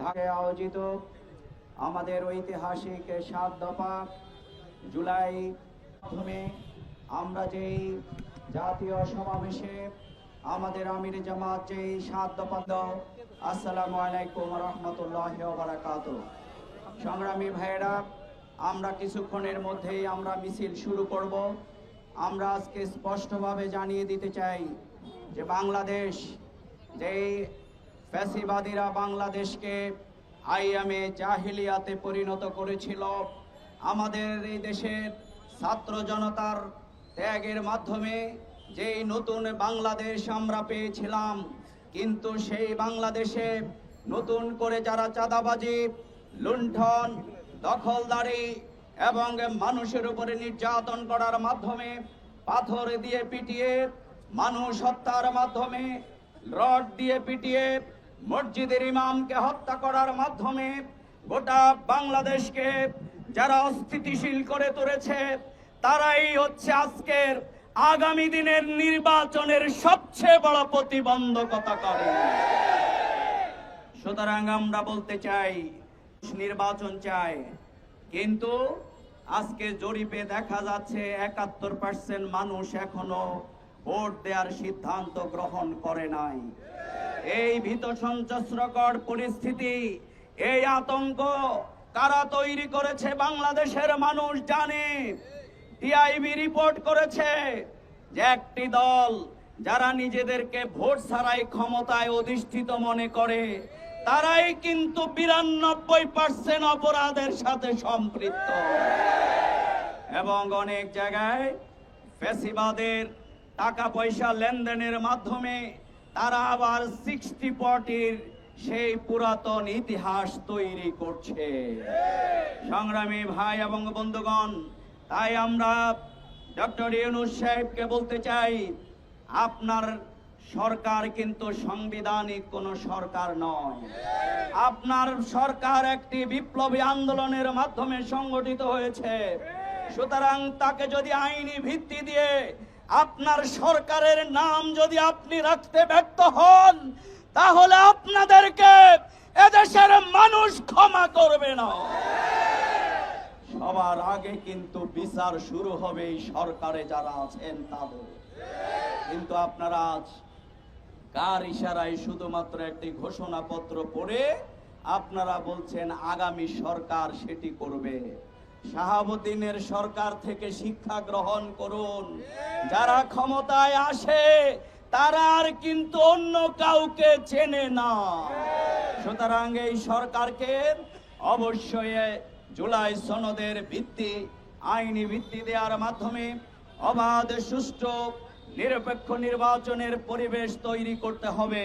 ঢাকায় আয়োজিত আমাদের ঐতিহাসিক সাত দফা জুলাই মাধ্যমে আমরা যেই জাতীয় সমাবেশে আমাদের আমির জামাত যেই সাত দফা আসসালামু আলাইকুম রহমতুল্লাহ বারাকাত সংগ্রামী ভাইয়েরা, আমরা কিছুক্ষণের মধ্যেই আমরা মিছিল শুরু করব। আমরা আজকে স্পষ্টভাবে জানিয়ে দিতে চাই যে বাংলাদেশ যেই ফ্যাসিবাদীরা বাংলাদেশকে আইএমএ জাহিলিয়াতে পরিণত করেছিল। আমাদের এই দেশের ছাত্র জনতার ত্যাগের মাধ্যমে যেই নতুন বাংলাদেশ আমরা পেয়েছিলাম, কিন্তু সেই বাংলাদেশে নতুন করে যারা চাঁদাবাজি, লুণ্ঠন, দখলদারি এবং মানুষের উপরে নির্যাতন করার মাধ্যমে পাথর দিয়ে পিটিয়ে, মানুষ হত্যার মাধ্যমে রড দিয়ে পিটিয়ে মসজিদের ইমামকে হত্যা করার মাধ্যমে গোটা বাংলাদেশকে যারা অস্থিতিশীল করে তুলেছে, তারাই হচ্ছে আজকের আগামী দিনের নির্বাচনের সবচেয়ে বড় প্রতিবন্ধকতা করে সুতরাং আমরা বলতে চাই নির্বাচন চাই, কিন্তু আজকে জরিপে দেখা যাচ্ছে একাত্তর পার্সেন্ট মানুষ এখনও ভোট দেওয়ার সিদ্ধান্ত গ্রহণ করে নাই। এই ভীত সঞ্চস্রকর পরিস্থিতি, এই আতঙ্ক কারা তৈরি করেছে বাংলাদেশের মানুষ জানে। টিআইবি রিপোর্ট করেছে যে একটি দল যারা নিজেদেরকে ভোট ছাড়াই ক্ষমতায় অধিষ্ঠিত মনে করে, তারাই কিন্তু বিরানব্বই পার্সেন্ট অপরাধের সাথে সম্পৃক্ত। এবং অনেক জায়গায় ফেসিবাদের টাকা পয়সা লেনদেনের মাধ্যমে তারা আবার সিক্সটি পটির সেই পুরাতন ইতিহাস তৈরি করছে। সংগ্রামী ভাই এবং বন্ধুগণ, তাই আমরা ডক্টর ইউনুস সাহেবকে বলতে চাই, আপনার সরকার কিন্তু সাংবিধানিক কোনো সরকার নয়। আপনার সরকার একটি বিপ্লবী আন্দোলনের মাধ্যমে সংগঠিত হয়েছে। সুতরাং তাকে যদি আইনি ভিত্তি দিয়ে আপনার সরকারের নাম যদি আপনি রাখতে ব্যর্থ হন, তাহলে আপনাদেরকে এদেশের মানুষ ক্ষমা করবে না। সবার আগে কিন্তু বিচার শুরু হবে এই সরকারে যারা আছেন তাদের। কিন্তু আপনারা আজ কার ইশারায় শুধুমাত্র একটি ঘোষণাপত্র পড়ে আপনারা বলছেন, আগামী সরকার সেটি করবে। শাহাবুদ্দিনের সরকার থেকে শিক্ষা গ্রহণ করুন। যারা ক্ষমতায় আসে, তারা আর কিন্তু অন্য কাউকে চেনে না। সুতরাং এই সরকারকে অবশ্যই জুলাই সনদের ভিত্তি, আইনি ভিত্তি দেওয়ার মাধ্যমে অবাধ, সুষ্ঠু, নিরপেক্ষ নির্বাচনের পরিবেশ তৈরি করতে হবে।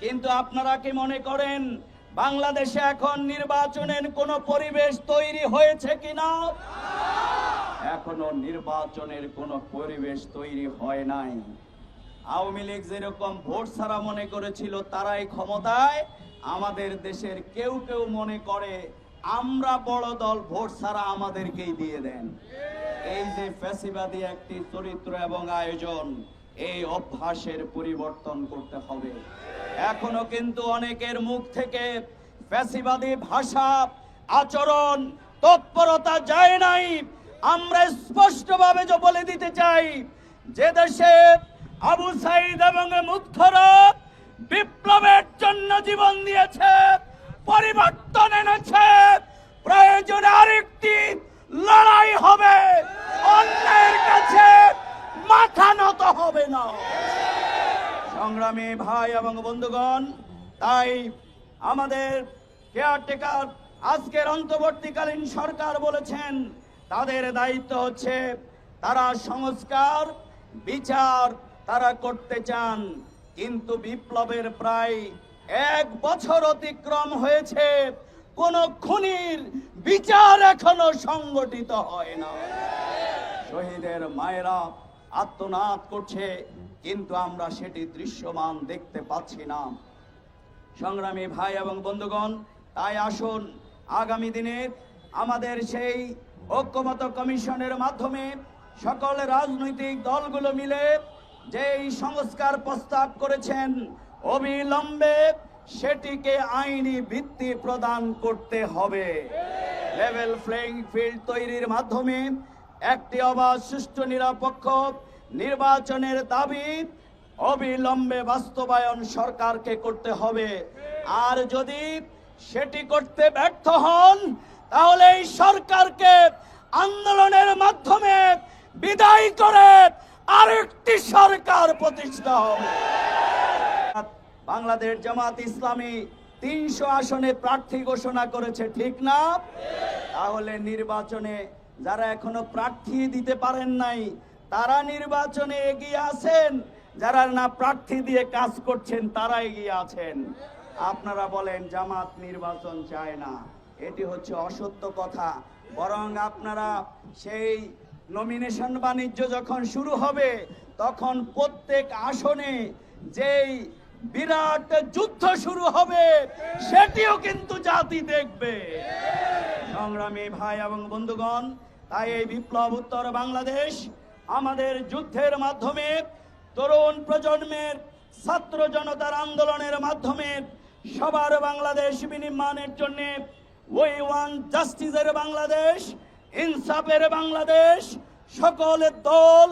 কিন্তু আপনারা কি মনে করেন বাংলাদেশে এখন নির্বাচনের কোনো পরিবেশ তৈরি হয়েছে কিনা? এখনও নির্বাচনের কোনো পরিবেশ তৈরি হয় নাই। আওয়ামী লীগ যেরকম ভোট ছাড়া মনে করেছিল, তারাই ক্ষমতায়। আমাদের দেশের কেউ কেউ মনে করে, আমরা বড় দল, ভোট ছাড়া আমাদেরকেই দিয়ে দেন। এই যে ফ্যাসিবাদী একটি চরিত্র এবং আয়োজন, এই অভ্যাসের পরিবর্তন করতে হবে। এখনও কিন্তু অনেকের মুখ থেকে ফ্যাসিবাদী ভাষা, আচরণ, তৎপরতা যায় নাই। আমরা স্পষ্টভাবে যে বলে দিতে চাই, যে দেশে আবু সাইদ এবং মুগ্ধরা বিপ্লবের জন্য জীবন দিয়েছে, পরিবর্তন এনেছে। প্রয়োজনে আরেকটি লড়াই হবে। অন্যের কাছে মাথা নত হবে না। সংগ্রামী ভাই এবং বন্ধুগণ, তাই আমাদের কেয়ারটেকার আজকের অন্তর্বর্তীকালীন সরকার বলেছেন, তাদের দায়িত্ব হচ্ছে তারা সংস্কার, বিচার তারা করতে চান। কিন্তু বিপ্লবের প্রায় এক বছর অতিক্রম হয়েছে, কোন খুনির বিচার এখনও সংগঠিত হয় না। শহীদের মায়েরা আত্মনাদ করছে কিন্তু আমরা সেটি দৃশ্যমান দেখতে পাচ্ছি না। সংগ্রামী ভাই এবং বন্ধুগণ, তাই আসুন, আগামী দিনে আমাদের সেই ঐক্যমত কমিশনের মাধ্যমে সকল রাজনৈতিক দলগুলো মিলে যেই সংস্কার প্রস্তাব করেছেন, অবিলম্বে সেটিকে আইনি ভিত্তি প্রদান করতে হবে। লেভেল প্লেইং ফিল্ড তৈরির মাধ্যমে একটি অবাধ, সুষ্ঠু, নিরপেক্ষ নির্বাচনের দাবি অবিলম্বে বাস্তবায়ন সরকারকে করতে হবে। আর যদি সেটি করতে ব্যর্থ হন তাহলে এই সরকারকে আন্দোলনের মাধ্যমে বিদায় করে আরেকটি সরকার প্রতিষ্ঠা হবে। বাংলাদেশ জামাত ইসলামী তিনশো আসনে প্রার্থী ঘোষণা করেছে ঠিক না? তাহলে নির্বাচনে যারা এখনও প্রার্থী দিতে পারেন নাই তারা নির্বাচনে এগিয়ে আছেন, যারা না প্রার্থী দিয়ে কাজ করছেন, তারা এগিয়ে আছেন। আপনারা বলেন, জামাত নির্বাচন চায় না। এটি হচ্ছে অসত্য কথা। বরং আপনারা সেই নমিনেশন বাণিজ্য যখন শুরু হবে, তখন প্রত্যেক আসনে যেই বিরাট যুদ্ধ শুরু হবে, সেটিও কিন্তু জাতি দেখবে। সংগ্রামী ভাই এবং বন্ধুগণ, তাই এই বিপ্লব উত্তর বাংলাদেশ আমাদের যুদ্ধের মাধ্যমে তরুণ প্রজন্মের ছাত্র জনতার আন্দোলনের মাধ্যমে সবার বাংলাদেশ বিনির্মাণের জন্য ওই ওয়ান জাস্টিসের বাংলাদেশ, ইনসাফের বাংলাদেশ সকলের দল,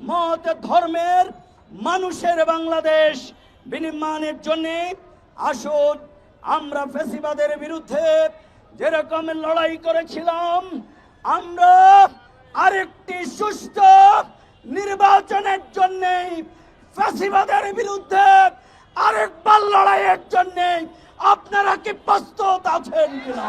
মত, ধর্মের মানুষের বাংলাদেশ বিনির্মাণের জন্য আসুন, আমরা ফেসিবাদের বিরুদ্ধে যেরকম লড়াই করেছিলাম, আমরা আরেকটি সুস্থ নির্বাচনের জন্য ফ্যাসিবাদের বিরুদ্ধে আরেকবার লড়াইয়ের জন্য আপনারা কি প্রস্তুত আছেন কিনা?